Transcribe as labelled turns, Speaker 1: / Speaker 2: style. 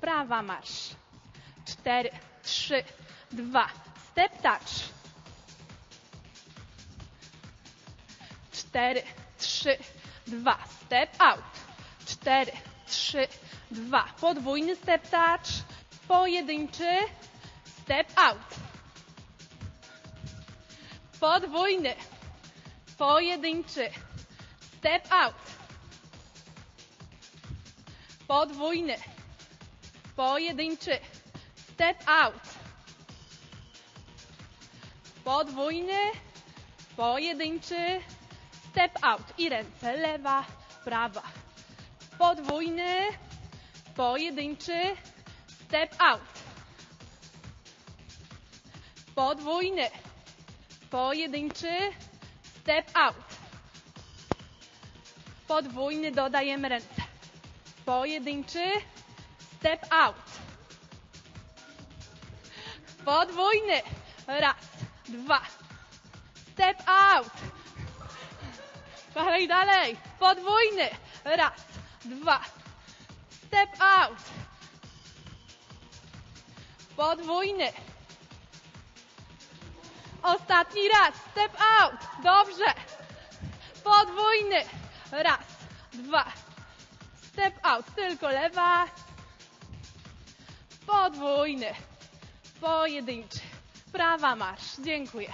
Speaker 1: prawa marsz. Cztery, trzy, dwa, step touch. Cztery, trzy, dwa, step out. Cztery, trzy, dwa, podwójny step touch. Pojedynczy, step out. Podwójny, pojedynczy, step out. Podwójny, pojedynczy, step out. Podwójny, pojedynczy, step out. I ręce lewa, prawa. Podwójny, pojedynczy, step out. Podwójny, pojedynczy, step out. Podwójny, dodajemy ręce. Pojedynczy, step out. Podwójny, raz, dwa, step out. Dalej, dalej. Podwójny, raz, dwa, step out. Podwójny. Ostatni raz, step out. Dobrze. Podwójny. Raz, dwa, step out. Tylko lewa. Podwójny. Pojedynczy. Prawa marsz. Dziękuję.